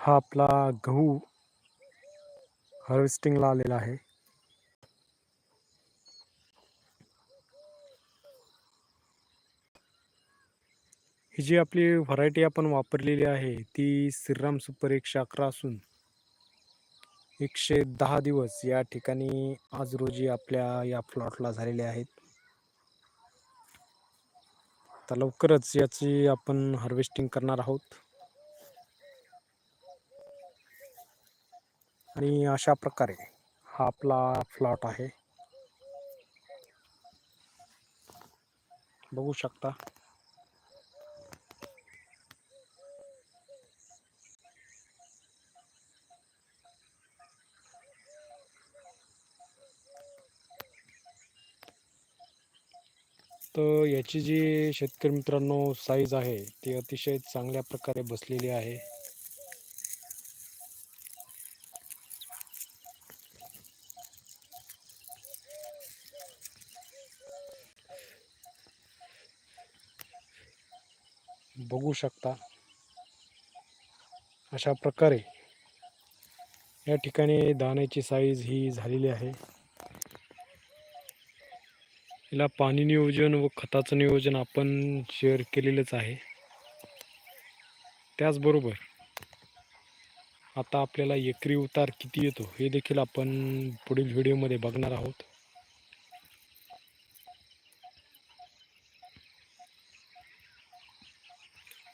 हा आपला गहू हार्वेस्टिंगला आलेला आहे. ही जी आपली व्हरायटी आपण वापरलेली आहे ती श्रीराम सुपर एकशे अकरा असून एकशे दहा दिवस या ठिकाणी आज रोजी आपल्या या प्लॉटला झालेले आहेत. तर लवकरच याची आपण हार्वेस्टिंग करणार आहोत. आणि अशा प्रकारे हा आपला फ्लॉट आहे. बघू शकता. तर याची जी शेतकरी मित्रांनो साईज आहे ती अतिशय चांगल्या प्रकारे बसलेली आहे. बघू शकता. अशा प्रकारे या ठिकाणी दाण्याची साईज ही झालेली आहे. हिला पाणी नियोजन व खताचं नियोजन आपण शेअर केलेलंच आहे. त्याचबरोबर आता आपल्याला एकरी उतार किती येतो हे देखील आपण पुढील व्हिडिओमध्ये बघणार आहोत.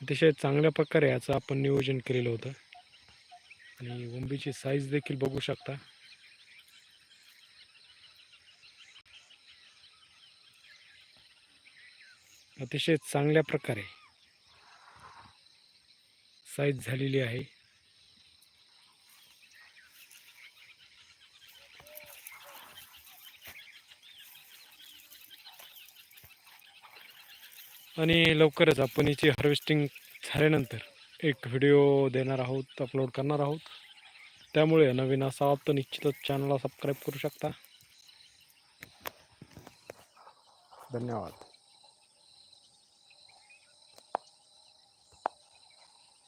अतिशय चांगल्या प्रकारे याचं आपण नियोजन केलेलं होतं. आणि वंबीची साईज देखील बघू शकता. अतिशय चांगल्या प्रकारे साईज झालेली आहे. आणि लवकरच आपण याची हार्वेस्टिंग झाल्यानंतर एक व्हिडिओ देणार आहोत अपलोड करणार आहोत. त्यामुळे नवीन असा तर निश्चितच चॅनलला सबस्क्राईब करू शकता. धन्यवाद.